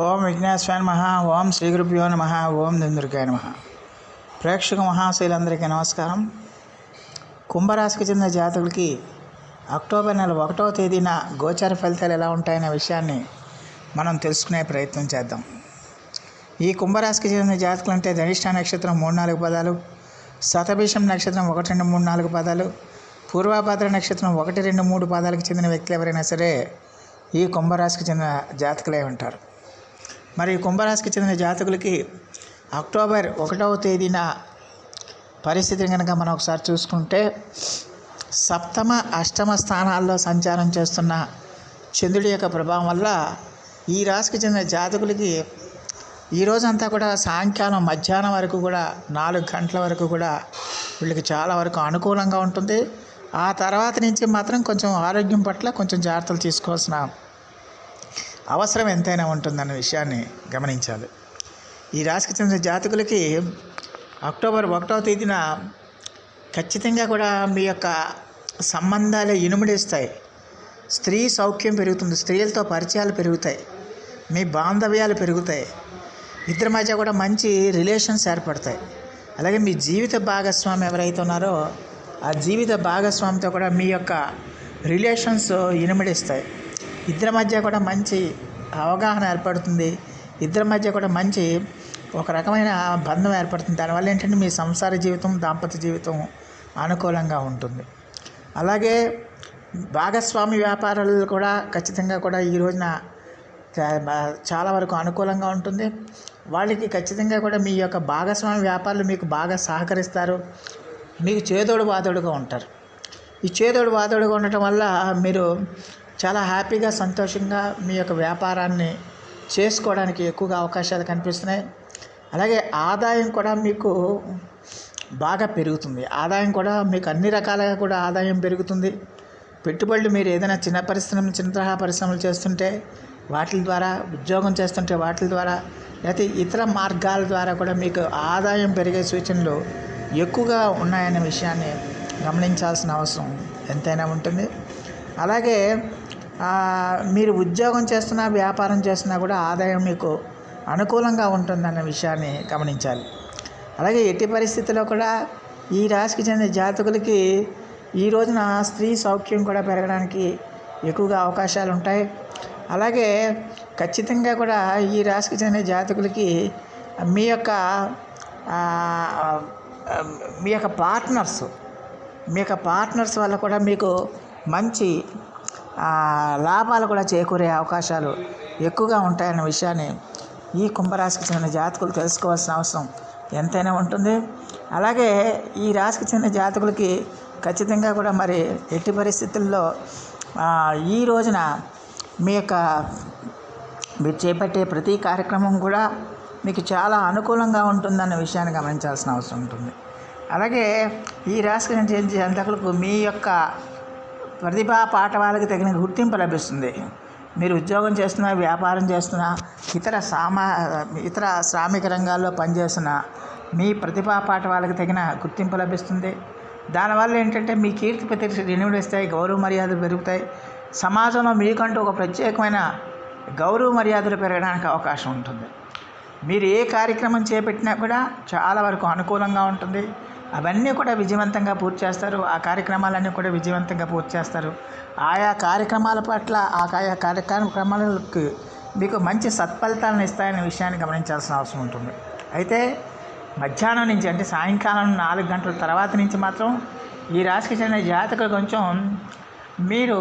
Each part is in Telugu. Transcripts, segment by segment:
ఓం విఘ్నేశ్వర నమ ఓం శ్రీ గురుభ్యో నమ ఓం దుందురికాయ నమ. ప్రేక్షక మహాశైలందరికీ నమస్కారం. కుంభరాశికి చెందిన జాతకులకి అక్టోబర్ నెల ఒకటవ తేదీన గోచార ఫలితాలు ఎలా ఉంటాయనే విషయాన్ని మనం తెలుసుకునే ప్రయత్నం చేద్దాం. ఈ కుంభరాశికి చెందిన జాతకులు అంటే ధనిష్ట నక్షత్రం మూడు నాలుగు పదాలు శతభిషం నక్షత్రం ఒకటి రెండు మూడు నాలుగు పదాలు పూర్వభద్ర నక్షత్రం ఒకటి రెండు మూడు పాదాలకు చెందిన వ్యక్తులు ఎవరైనా సరే ఈ కుంభరాశికి చెందిన జాతకులే ఉంటారు. మరి కుంభరాశికి చెందిన జాతకులకి అక్టోబర్ ఒకటవ తేదీన పరిస్థితిని కనుక మనం ఒకసారి చూసుకుంటే సప్తమ అష్టమ స్థానాల్లో సంచారం చేస్తున్న చంద్రుడి యొక్క ప్రభావం వల్ల ఈ రాశికి చెందిన జాతకులకి ఈ రోజంతా కూడా సాయంకాలం మధ్యాహ్నం వరకు కూడా నాలుగు గంటల వరకు కూడా వీళ్ళకి చాలా వరకు అనుకూలంగా ఉంటుంది. ఆ తర్వాత నుంచి మాత్రం కొంచెం ఆరోగ్యం పట్ల కొంచెం జాగ్రత్తలు తీసుకోవాల్సిన అవసరం ఎంతైనా ఉంటుందన్న విషయాన్ని గమనించాలి. ఈ రాశికి చెందిన జాతకులకి అక్టోబర్ ఒకటవ తేదీన ఖచ్చితంగా కూడా మీ యొక్క సంబంధాలే ఇనుముడేస్తాయి. స్త్రీ సౌఖ్యం పెరుగుతుంది స్త్రీలతో పరిచయాలు పెరుగుతాయి మీ బాంధవ్యాలు పెరుగుతాయి ఇద్దరి మధ్య కూడా మంచి రిలేషన్స్ ఏర్పడతాయి. అలాగే మీ జీవిత భాగస్వామి ఎవరైతే ఉన్నారో ఆ జీవిత భాగస్వామితో కూడా మీ యొక్క రిలేషన్స్ ఇనుమడిస్తాయి. ఇద్దరి మధ్య కూడా మంచి అవగాహన ఏర్పడుతుంది. ఇద్దరి మధ్య కూడా మంచి ఒక రకమైన బంధం ఏర్పడుతుంది. దానివల్ల ఏంటంటే మీ సంసార జీవితం దాంపత్య జీవితం అనుకూలంగా ఉంటుంది. అలాగే భాగస్వామి వ్యాపారాలు కూడా ఖచ్చితంగా కూడా ఈ రోజున చాలా వరకు అనుకూలంగా ఉంటుంది. వాళ్ళకి ఖచ్చితంగా కూడా మీ యొక్క భాగస్వామి వ్యాపారులు మీకు బాగా సహకరిస్తారు. మీకు చేదోడు వాదోడుగా ఉంటారు. ఈ చేదోడు వాదోడుగా ఉండటం వల్ల మీరు చాలా హ్యాపీగా సంతోషంగా మీ యొక్క వ్యాపారాన్ని చేసుకోవడానికి ఎక్కువగా అవకాశాలు కనిపిస్తున్నాయి. అలాగే ఆదాయం కూడా మీకు బాగా పెరుగుతుంది. ఆదాయం కూడా మీకు అన్ని రకాలుగా కూడా ఆదాయం పెరుగుతుంది. పెట్టుబడులు మీరు ఏదైనా చిన్న పరిశ్రమ చిన్న తరహా పరిశ్రమలు చేస్తుంటే వాటి ద్వారా ఉద్యోగం చేస్తుంటే వాటి ద్వారా లేకపోతే ఇతర మార్గాల ద్వారా కూడా మీకు ఆదాయం పెరిగే సూచనలు ఎక్కువగా ఉన్నాయనే విషయాన్ని గమనించాల్సిన అవసరం ఎంతైనా ఉంటుంది. అలాగే మీరు ఉద్యోగం చేస్తున్నా వ్యాపారం చేస్తున్నా కూడా ఆదాయం మీకు అనుకూలంగా ఉంటుందన్న విషయాన్ని గమనించాలి. అలాగే ఎట్టి పరిస్థితుల్లో కూడా ఈ రాశికి చెందిన జాతకులకి ఈ రోజున స్త్రీ సౌఖ్యం కూడా పెరగడానికి ఎక్కువగా అవకాశాలు ఉంటాయి. అలాగే ఖచ్చితంగా కూడా ఈ రాశికి చెందిన జాతకులకి మీ యొక్క మీ యొక్క పార్ట్నర్స్ మీ యొక్క పార్ట్నర్స్ వల్ల కూడా మీకు మంచి లాభాలు కూడా చేకూరే అవకాశాలు ఎక్కువగా ఉంటాయన్న విషయాన్ని ఈ కుంభరాశికి చెందిన జాతకులు తెలుసుకోవాల్సిన అవసరం ఎంతైనా ఉంటుంది. అలాగే ఈ రాశికి చెందిన జాతకులకి ఖచ్చితంగా కూడా మరి ఎట్టి పరిస్థితుల్లో ఈ రోజున మీ యొక్క మీరు చేపట్టే ప్రతి కార్యక్రమం కూడా మీకు చాలా అనుకూలంగా ఉంటుందన్న విషయాన్ని గమనించాల్సిన అవసరం ఉంటుంది. అలాగే ఈ రాశికి చెందిన జాతకులకు మీ యొక్క ప్రతిభా పాఠవాలకు తగిన గుర్తింపు లభిస్తుంది. మీరు ఉద్యోగం చేస్తున్నా వ్యాపారం చేస్తున్నా ఇతర సామా ఇతర శ్రామిక రంగాల్లో పనిచేస్తున్న మీ ప్రతిభా పాఠవాలకు తగిన గుర్తింపు లభిస్తుంది. దానివల్ల ఏంటంటే మీ కీర్తి ప్రతిష్ట ఇనుమడిస్తాయి గౌరవ మర్యాదలు పెరుగుతాయి. సమాజంలో మీకంటూ ఒక ప్రత్యేకమైన గౌరవ మర్యాదలు పెరగడానికి అవకాశం ఉంటుంది. మీరు ఏ కార్యక్రమం చేపట్టినా కూడా చాలా వరకు అనుకూలంగా ఉంటుంది. అవన్నీ కూడా విజయవంతంగా పూర్తి చేస్తారు. ఆ కార్యక్రమాలన్నీ కూడా విజయవంతంగా పూర్తి చేస్తారు. ఆయా కార్యక్రమాల పట్ల ఆ ఆయా కార్యక్రమాలకు మీకు మంచి సత్ఫలితాలను ఇస్తాయనే విషయాన్ని గమనించాల్సిన అవసరం ఉంటుంది. అయితే మధ్యాహ్నం నుంచి అంటే సాయంకాలం నాలుగు గంటల తర్వాత నుంచి మాత్రం ఈ రాశికి చెందిన జాతకులు కొంచెం మీరు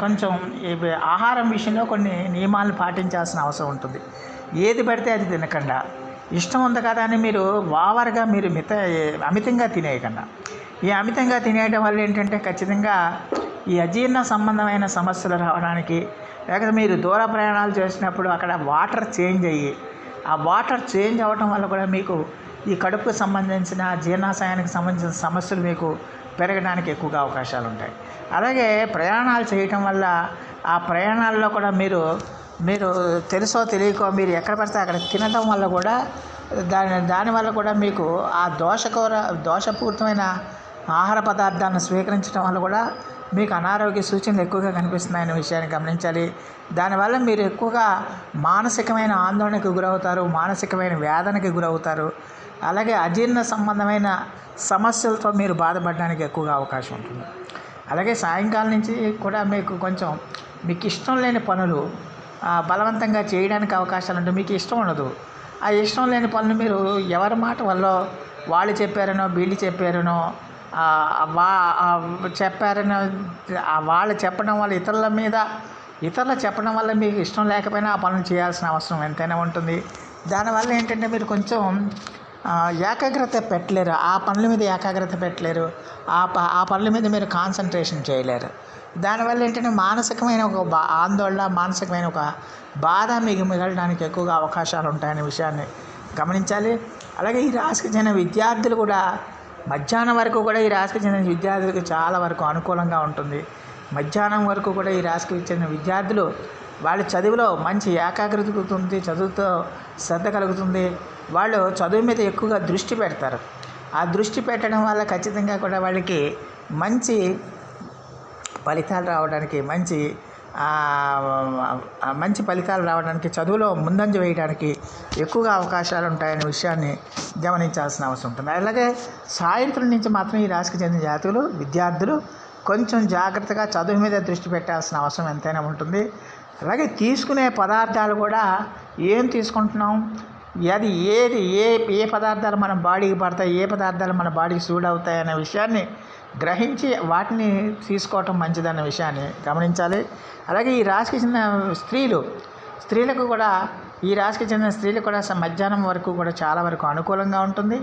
కొంచెం ఆహారం విషయంలో కొన్ని నియమాలను పాటించాల్సిన అవసరం ఉంటుంది. ఏది పడితే అది తినకుండా. ఇష్టం ఉంది కదా అని మీరు ఓవర్గా మీరు మిత అమితంగా తినేయకుండా ఈ అమితంగా తినేయడం వల్ల ఏంటంటే ఖచ్చితంగా ఈ అజీర్ణ సంబంధమైన సమస్యలు రావడానికి లేకపోతే మీరు దూర ప్రయాణాలు చేసినప్పుడు అక్కడ వాటర్ చేంజ్ అయ్యి ఆ వాటర్ చేంజ్ అవ్వటం వల్ల కూడా మీకు ఈ కడుపుకు సంబంధించిన జీర్ణాశయానికి సంబంధించిన సమస్యలు మీకు పెరగడానికి ఎక్కువగా అవకాశాలు ఉంటాయి. అలాగే ప్రయాణాలు చేయటం వల్ల ఆ ప్రయాణాల్లో కూడా మీరు మీరు తెలుసో తెలియకో మీరు ఎక్కడ పడితే అక్కడ తినడం వల్ల కూడా దాని దానివల్ల కూడా మీకు ఆ దోషకూర దోషపూరితమైన ఆహార పదార్థాలను స్వీకరించడం వల్ల కూడా మీకు అనారోగ్య సూచనలు ఎక్కువగా కనిపిస్తున్నాయనే విషయాన్ని గమనించాలి. దానివల్ల మీరు ఎక్కువగా మానసికమైన ఆందోళనకు గురవుతారు మానసికమైన వేదనకి గురవుతారు. అలాగే అజీర్ణ సంబంధమైన సమస్యలతో మీరు బాధపడడానికి ఎక్కువగా అవకాశం ఉంటుంది. అలాగే సాయంకాలం నుంచి కూడా మీకు కొంచెం మీకు ఇష్టం లేని పనులు బలవంతంగా చేయడానికి అవకాశాలు ఉంటాయి మీకు ఇష్టం ఉండదు. ఆ ఇష్టం లేని పనులు మీరు ఎవరి మాట వల్ల వాళ్ళు చెప్పారనో వీళ్ళు చెప్పారనో వా చెప్పారనో వాళ్ళు చెప్పడం వల్ల ఇతరుల మీద ఇతరులు చెప్పడం వల్ల మీకు ఇష్టం లేకపోయినా ఆ పనులు చేయాల్సిన అవసరం ఎంతైనా ఉంటుంది. దానివల్ల ఏంటంటే మీరు కొంచెం ఏకాగ్రత పెట్టలేరు. ఆ పనుల మీద ఏకాగ్రత పెట్టలేరు. ఆ ప ఆ పనుల మీద మీరు కాన్సన్ట్రేషన్ చేయలేరు. దానివల్ల ఏంటంటే మానసికమైన ఒక బా ఆందోళన మానసికమైన ఒక బాధ మీకు మిగలడానికి ఎక్కువగా అవకాశాలు ఉంటాయనే విషయాన్ని గమనించాలి. అలాగే ఈ రాశికి చెందిన విద్యార్థులు కూడా మధ్యాహ్నం వరకు కూడా ఈ రాశికి చెందిన విద్యార్థులకు చాలా వరకు అనుకూలంగా ఉంటుంది. మధ్యాహ్నం వరకు కూడా ఈ రాశికి చెందిన విద్యార్థులు వాళ్ళ చదువులో మంచి ఏకాగ్రత కలుగుతుంది చదువుతో శ్రద్ధ కలుగుతుంది. వాళ్ళు చదువు మీద ఎక్కువగా దృష్టి పెడతారు. ఆ దృష్టి పెట్టడం వల్ల ఖచ్చితంగా కూడా వాళ్ళకి మంచి ఫలితాలు రావడానికి మంచి మంచి ఫలితాలు రావడానికి చదువులో ముందంజ వేయడానికి ఎక్కువగా అవకాశాలు ఉంటాయనే విషయాన్ని గమనించాల్సిన అవసరం ఉంటుంది. అలాగే సాయంత్రం నుంచి మాత్రం ఈ రాశికి చెందిన జాతులు విద్యార్థులు కొంచెం జాగ్రత్తగా చదువు మీద దృష్టి పెట్టాల్సిన అవసరం ఎంతైనా ఉంటుంది. అలాగే తీసుకునే పదార్థాలు కూడా ఏం తీసుకుంటున్నాం? అది ఏది ఏ ఏ పదార్థాలు మన బాడీకి పడతాయి ఏ పదార్థాలు మన బాడీకి సూట్ అవుతాయి అనే విషయాన్ని గ్రహించి వాటిని తీసుకోవటం మంచిదన్న విషయాన్ని గమనించాలి. అలాగే ఈ రాశికి చెందిన స్త్రీలు స్త్రీలకు కూడా ఈ రాశికి చెందిన స్త్రీలు కూడా మధ్యాహ్నం వరకు కూడా చాలా వరకు అనుకూలంగా ఉంటుంది.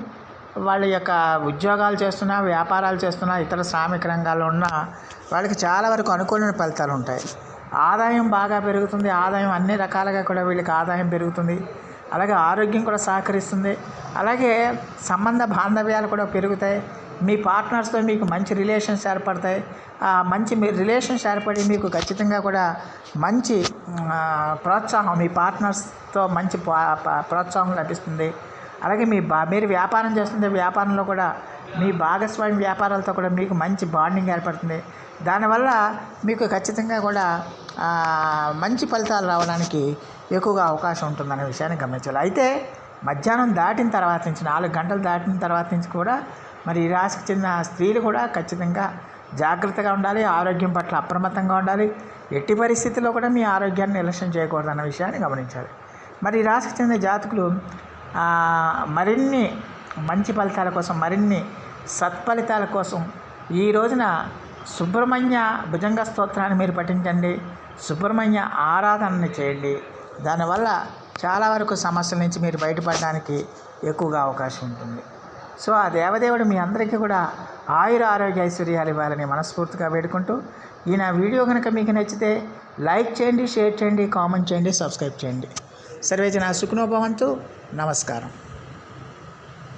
వాళ్ళ యొక్క ఉద్యోగాలు చేస్తున్నా వ్యాపారాలు చేస్తున్నా ఇతర శ్రామిక రంగాల్లో ఉన్న వాళ్ళకి చాలా వరకు అనుకూలమైన ఫలితాలు ఉంటాయి. ఆదాయం బాగా పెరుగుతుంది ఆదాయం అన్ని రకాలుగా కూడా వీళ్ళకి ఆదాయం పెరుగుతుంది. అలాగే ఆరోగ్యం కూడా సహకరిస్తుంది. అలాగే సంబంధ బాంధవ్యాలు కూడా పెరుగుతాయి. మీ పార్ట్నర్స్తో మీకు మంచి రిలేషన్స్ ఏర్పడతాయి. ఆ మంచి మీ రిలేషన్స్ ఏర్పడి మీకు ఖచ్చితంగా కూడా మంచి ప్రోత్సాహం మీ పార్ట్నర్స్తో మంచి పా- పా- ప్రోత్సాహం లభిస్తుంది. అలాగే మీ బా మీరు వ్యాపారం చేస్తుంటే వ్యాపారంలో కూడా మీ భాగస్వామి వ్యాపారాలతో కూడా మీకు మంచి బాండింగ్ ఏర్పడుతుంది. దానివల్ల మీకు ఖచ్చితంగా కూడా మంచి ఫలితాలు రావడానికి ఎక్కువగా అవకాశం ఉంటుందనే విషయాన్ని గమనించాలి. అయితే మధ్యాహ్నం దాటిన తర్వాత నుంచి నాలుగు గంటలు దాటిన తర్వాత నుంచి కూడా మరి ఈ రాశికి చెందిన స్త్రీలు కూడా ఖచ్చితంగా జాగ్రత్తగా ఉండాలి ఆరోగ్యం పట్ల అప్రమత్తంగా ఉండాలి ఎట్టి పరిస్థితుల్లో కూడా మీ ఆరోగ్యాన్ని నిర్లక్ష్యం చేయకూడదు అన్న విషయాన్ని గమనించాలి. మరి ఈ రాశికి చెందిన జాతకులు మరిన్ని మంచి ఫలితాల కోసం మరిన్ని సత్ఫలితాల కోసం ఈ రోజున సుబ్రహ్మణ్య భుజంగ స్తోత్రాన్ని మీరు పఠించండి. సుబ్రహ్మణ్య ఆరాధనని చేయండి. దానివల్ల చాలా వరకు సమస్యల నుంచి మీరు బయటపడడానికి ఎక్కువగా అవకాశం ఉంటుంది. సో ఆ దేవదేవుడు మీ అందరికీ కూడా ఆయుర ఆరోగ్య ఐశ్వర్యాలు ఇవ్వాలని మనస్ఫూర్తిగా వేడుకుంటూ ఈ నా వీడియో కనుక మీకు నచ్చితే లైక్ చేయండి షేర్ చేయండి కామెంట్ చేయండి సబ్స్క్రైబ్ చేయండి. సర్వేజన సుఖనోభవంతు నమస్కారం.